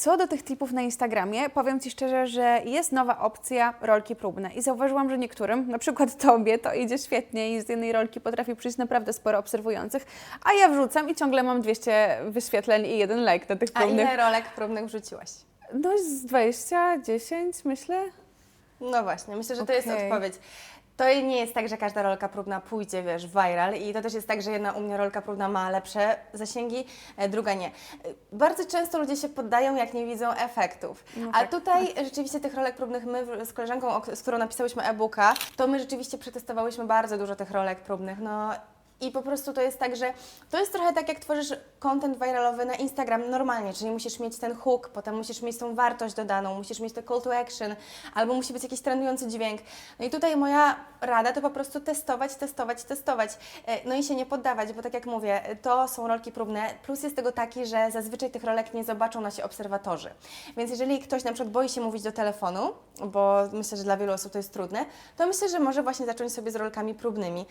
Co do tych tipów na Instagramie, powiem Ci szczerze, że jest nowa opcja rolki próbne i zauważyłam, że niektórym, na przykład Tobie, to idzie świetnie i z jednej rolki potrafi przyjść naprawdę sporo obserwujących, a ja wrzucam i ciągle mam 200 wyświetleń i jeden like na tych A próbnych. ile rolek próbnych wrzuciłaś? No z 20, 10 myślę. No właśnie, myślę, że to jest Okej. odpowiedź. To nie jest tak, że każda rolka próbna pójdzie, wiesz, viral i to też jest tak, że jedna u mnie rolka próbna ma lepsze zasięgi, e, druga nie. E, Bardzo często ludzie się poddają, jak nie widzą efektów. No A tak, tutaj rzeczywiście tych rolek próbnych my w- z koleżanką, o- z którą napisałyśmy e-booka, to my rzeczywiście przetestowałyśmy bardzo dużo tych rolek próbnych. No i po prostu to jest tak, że to jest trochę tak, jak tworzysz content viralowy na Instagram normalnie, czyli musisz mieć ten hook, potem musisz mieć tą wartość dodaną, musisz mieć to call to action, albo musi być jakiś trendujący dźwięk. No i tutaj moja rada to po prostu testować, testować, testować. E, No i się nie poddawać, bo tak jak mówię, to są rolki próbne. Plus jest tego taki, że zazwyczaj tych rolek nie zobaczą nasi obserwatorzy. Więc jeżeli ktoś na przykład boi się mówić do telefonu, bo myślę, że dla wielu osób to jest trudne, to myślę, że może właśnie zacząć sobie z rolkami próbnymi.